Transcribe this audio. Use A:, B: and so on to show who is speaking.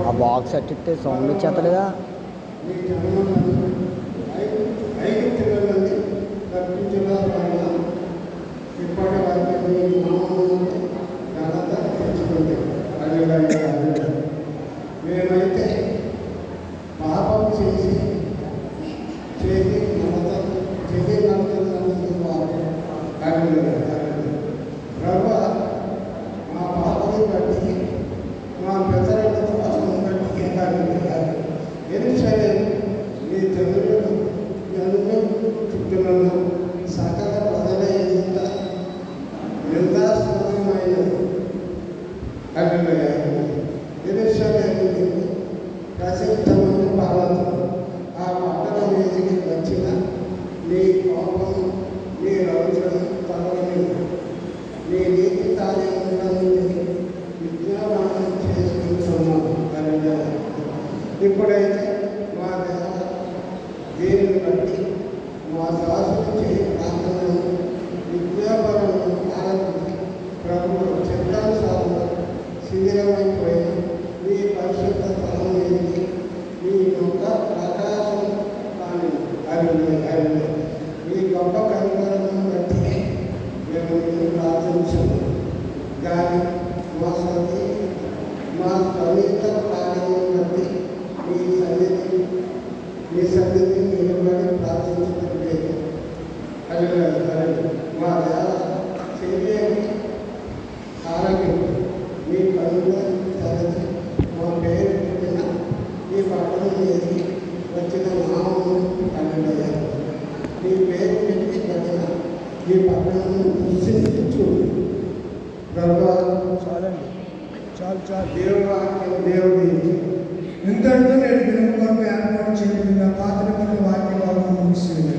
A: ఆ box అట్టిస్తే sound వచ్చేస్తలేదా
B: మీ మేమైతే పాపం చేసి చేసి నడత చేసి నడుతున్నందుకు మా పాపని బట్టి మా పెద్దలకు పాపం బట్టి హల్లెలూయా. ఎరుసలే నీ జనులను జనులు చెప్తున్నాను నీ నీ రౌద్రం తలవని నీ నీతి కార్యములను విజ్ఞాపనం చేసుకుంటున్నాను హల్లెలూయా. ఇప్పుడైతే మా దేశ దీనిని బట్టి మా దాసులు చేయ ప్రార్థనలు విజ్ఞాపనలు గొప్ప కనికరను బట్టి మేము నిన్ను ప్రార్థించాము కానీ మా సతీ మా సన్నిహిత కార్యములను బట్టి మీ సన్నిధి మీ సన్నిధి నిలబడి ప్రార్థించడం లేదు అల్లు మా దేవ చేయని ఆరోగ్యం మీ కనుల తరచి మా పేరు పెట్టిన ఈ పట్టణం చేసి వచ్చిన నామము కలిగి మీ పేరు ఈ పట్టణం దృష్టించి చూడు ప్రభా
C: చాలండి. చాలు చాలు.
B: దేవుడు దేవుడి
C: ఇంతటితో నేడు దినం కొరకు ఏర్పాటు చేయబడిన పాత్ర కొరకు వాక్య పరిశుద్ధ